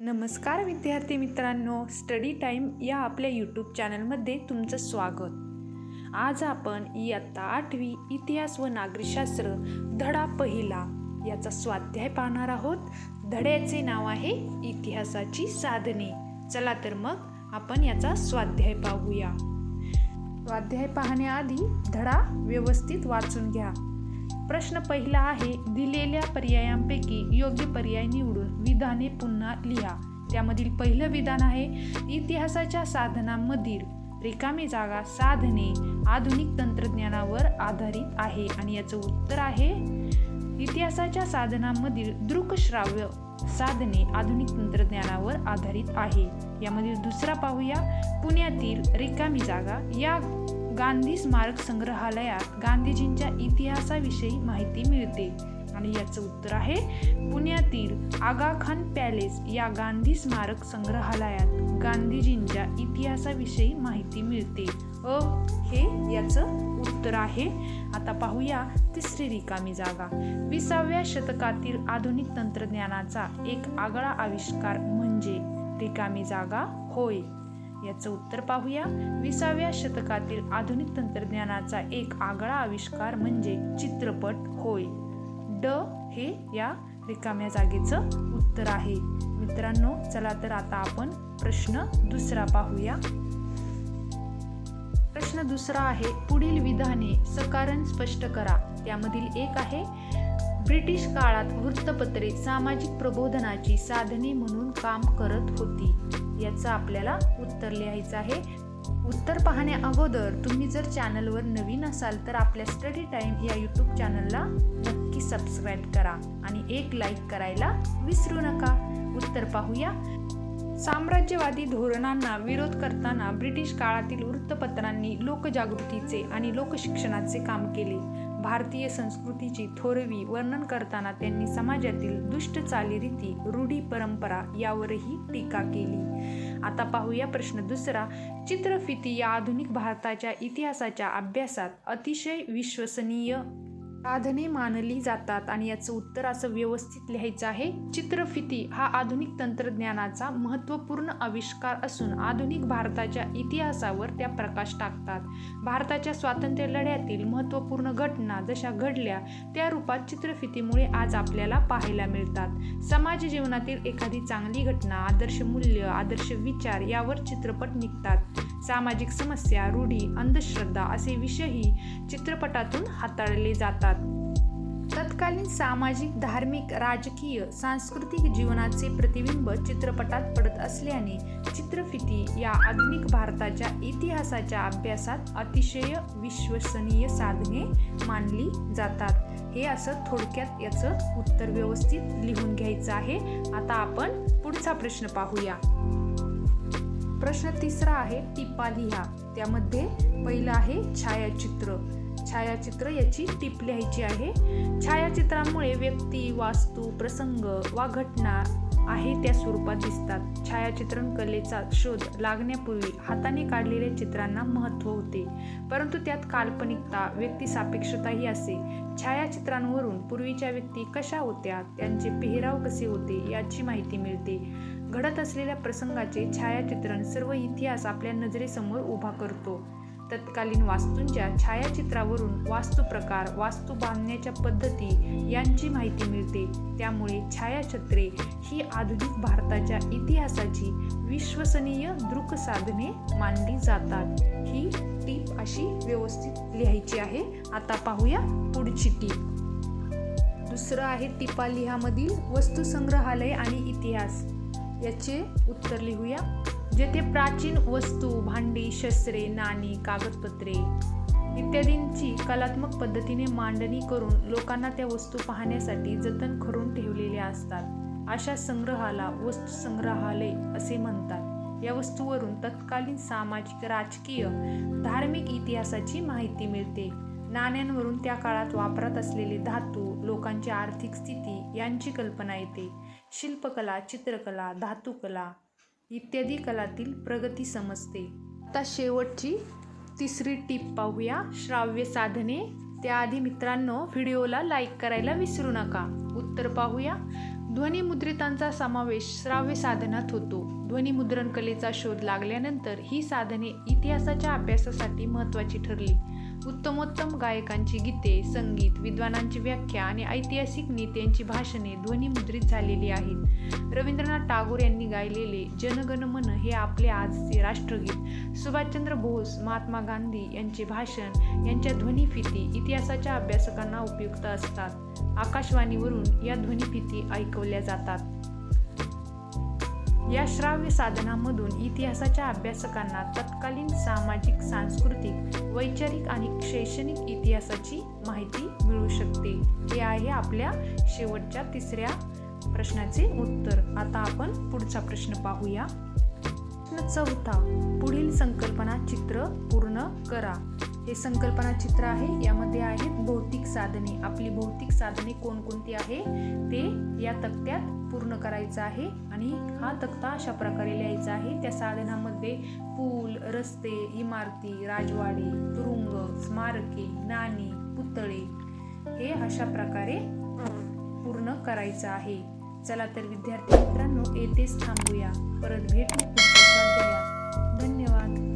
नमस्कार विद्यार्थी मित्रांनो स्टडी टाईम या आपल्या यूट्यूब चॅनलमध्ये तुमचं स्वागत. आज आपण इयत्ता आठवी इतिहास व नागरिकशास्त्र धडा पहिला याचा स्वाध्याय पाहणार आहोत. धड्याचे नाव आहे इतिहासाची साधने. चला तर मग आपण याचा स्वाध्याय पाहूया. स्वाध्याय पाहण्याआधी धडा व्यवस्थित वाचून घ्या. प्रश्न पहिला आहे दिलेल्या पर्यायांपैकी योग्य पर्याय निवडून विधाने पुन्हा लिहा. त्यामधील पहिलं विधान आहे इतिहासाच्या साधनांमधील रिकामी जागा साधने आधुनिक तंत्रज्ञानावर आधारित आहे आणि याचं उत्तर आहे इतिहासाच्या साधनांमधील दृकश्राव्य साधने आधुनिक तंत्रज्ञानावर आधारित आहे. यामधील दुसरा पाहूया पुण्यातील रिकामी जागा या गांधी स्मारक संग्रहालयात गांधीजींच्या इतिहासाविषयी माहिती मिळते. आणि याचं उत्तर आहे पुण्यातील आगा खान पॅलेस या गांधी स्मारक संग्रहालयात गांधीजींच्या इतिहासाविषयी माहिती मिळते. अ हे याचं उत्तर आहे. आता पाहूया तिसरी रिकामी जागा. विसाव्या शतकातील आधुनिक तंत्रज्ञानाचा एक आगळा आविष्कार म्हणजे रिकामी जागा होय. याचं उत्तर पाहूया. विसाव्या शतकातील आधुनिक तंत्रज्ञानाचा एक आगळा आविष्कार म्हणजे चित्रपट होय. ड हे या रिकाम्या जागेचं उत्तर आहे. मित्रांनो चला तर आता आपण प्रश्न दुसरा पाहूया. प्रश्न दुसरा आहे पुढील विधाने सकारण स्पष्ट करा. त्यामधील एक आहे ब्रिटिश काळात वृत्तपत्रे सामाजिक प्रबोधनाची साधने म्हणून काम करत होती. याचं आपल्याला उत्तर लिहायचं आहे. उत्तर पाहण्या अगोदर तुम्ही जर चॅनलवर नवीन असाल तर आपल्या स्टडी टाईम या यूट्यूब चॅनलला नक्की सबस्क्राईब करा आणि एक लाईक करायला विसरू नका. उत्तर पाहूया. साम्राज्यवादी धोरणांना विरोध करताना ब्रिटिश काळातील वृत्तपत्रांनी लोकजागृतीचे आणि लोकशिक्षणाचे काम केले. भारतीय संस्कृतीची थोरवी वर्णन करताना त्यांनी समाजातील दुष्ट चालीरीती रूढी परंपरा यावरही टीका केली. आता पाहूया प्रश्न दुसरा. चित्रफिती या आधुनिक भारताच्या इतिहासाच्या अभ्यासात अतिशय विश्वसनीय साधने मानली जातात आणि याचं उत्तर असं व्यवस्थित लिहायचं आहे चित्रफिती हा आधुनिक तंत्रज्ञानाचा महत्त्वपूर्ण आविष्कार असून आधुनिक भारताच्या इतिहासावर त्या प्रकाश टाकतात. भारताच्या स्वातंत्र्य लढ्यातील महत्त्वपूर्ण घटना जशा घडल्या त्या रूपात चित्रफितीमुळे आज आपल्याला पाहायला मिळतात. समाज जीवनातील एखादी चांगली घटना आदर्श मूल्य आदर्श विचार यावर चित्रपट निघतात. सामाजिक समस्या रूढी अंधश्रद्धा असे विषयही चित्रपटातून हाताळले जातात. तत्कालीन सामाजिक धार्मिक राजकीय सांस्कृतिक जीवनाचे प्रतिबिंब चित्रपटात पडत असल्याने चित्रफिती या आधुनिक भारताच्या इतिहासाच्या अभ्यासात अतिशय विश्वसनीय साधने मानली जातात. हे असं थोडक्यात याचं उत्तर व्यवस्थित लिहून घ्यायचं आहे. आता आपण पुढचा प्रश्न पाहूया. प्रश्न तिसरा आहे टिपा लिहा. त्यामध्ये पहिलं आहे छायाचित्र. छायाचित्र याची टिप लिहायची आहे. छायाचित्रांमुळे व्यक्ती वास्तू प्रसंग वा घटना आहे त्या स्वरूपात दिसतात. छायाचित्रण कलेचा शोध लागण्यापूर्वी हाताने काढलेल्या चित्रांना महत्त्व होते. परंतु त्यात काल्पनिकता व्यक्तिसापेक्षताही असे. छायाचित्रांवरून पूर्वीच्या व्यक्ती कशा होत्या त्यांचे पेहराव कसे होते याची माहिती मिळते. घडत असलेल्या प्रसंगाचे छायाचित्रण सर्व इतिहास आपल्या नजरेसमोर उभा करतो. तत्कालीन वास्तूंच्या छायाचित्रावरून वास्तुप्रकार वास्तू बांधण्याच्या पद्धती यांची माहिती मिळते. त्यामुळे छायाचित्रे ही आधुनिक भारताच्या इतिहासाची विश्वसनीय दृक साधने मानली जातात. ही टीप अशी व्यवस्थित लिहायची आहे. आता पाहूया पुढची टीप. दुसरं आहे टिपा लिहामधील वस्तुसंग्रहालय आणि इतिहास. याचे उत्तर लिहूया. जेथे प्राचीन वस्तू भांडी शस्त्रे नाणी कागदपत्रे इत्यादींची कलात्मक पद्धतीने मांडणी करून लोकांना त्या वस्तू पाहण्यासाठी जतन करून ठेवलेल्या असतात. अशा संग्रहाला वस्तू संग्रहालय असे म्हणतात. या वस्तूवरून तत्कालीन सामाजिक राजकीय धार्मिक इतिहासाची माहिती मिळते. नाण्यांवरून त्या काळात वापरात असलेले धातू लोकांची आर्थिक स्थिती यांची कल्पना येते. शिल्पकला चित्रकला धातुकला इत्यादी कलातील प्रगती समजते. आता शेवटची तिसरी टीप पाहूया. श्राव्य साधने. त्याआधी मित्रांनो व्हिडिओला लाईक करायला विसरू नका. उत्तर पाहूया. ध्वनिमुद्रितांचा समावेश श्राव्य साधनात होतो. ध्वनिमुद्रण कलेचा शोध लागल्यानंतर ही साधने इतिहासाच्या अभ्यासासाठी महत्त्वाची ठरली. उत्तमोत्तम गायकांची गीते संगीत विद्वानांची व्याख्या आणि ऐतिहासिक नेत्यांची भाषणे ध्वनिमुद्रित झालेली आहेत. रवींद्रनाथ टागोर यांनी गायलेले जनगण मन हे आपले आजचे राष्ट्रगीत. सुभाषचंद्र बोस महात्मा गांधी यांचे भाषण यांच्या ध्वनिफिती इतिहासाच्या अभ्यासकांना उपयुक्त असतात. आकाशवाणीवरून या ध्वनिफिती ऐकवल्या जातात. या श्राव्य साधनामधून इतिहासाच्या अभ्यासकांना तत्कालीन सामाजिक सांस्कृतिक वैचारिक आणि शैक्षणिक इतिहासाची माहिती मिळू शकते. हे आहे आपल्या शेवटच्या तिसऱ्या प्रश्नाचे उत्तर. आता आपण पुढचा प्रश्न पाहूया. प्रश्न चौथा पुढील संकल्पना चित्र पूर्ण करा. हे संकल्पना चित्र आहे यामध्ये आहेत भौतिक साधने. आपली भौतिक साधने कोणकोणती आहे? ते या तक्त्यात पूर्ण करायचं आहे आणि हा तक्ता अशा प्रकारे लिहायचा आहे. त्या साधनामध्ये पूल रस्ते इमारती राजवाडे तुरुंग स्मारके नाणी पुतळे हे अशा प्रकारे पूर्ण करायचं आहे. चला तर विद्यार्थी मित्रांनो येथेच थांबूया. परत भेटू. धन्यवाद.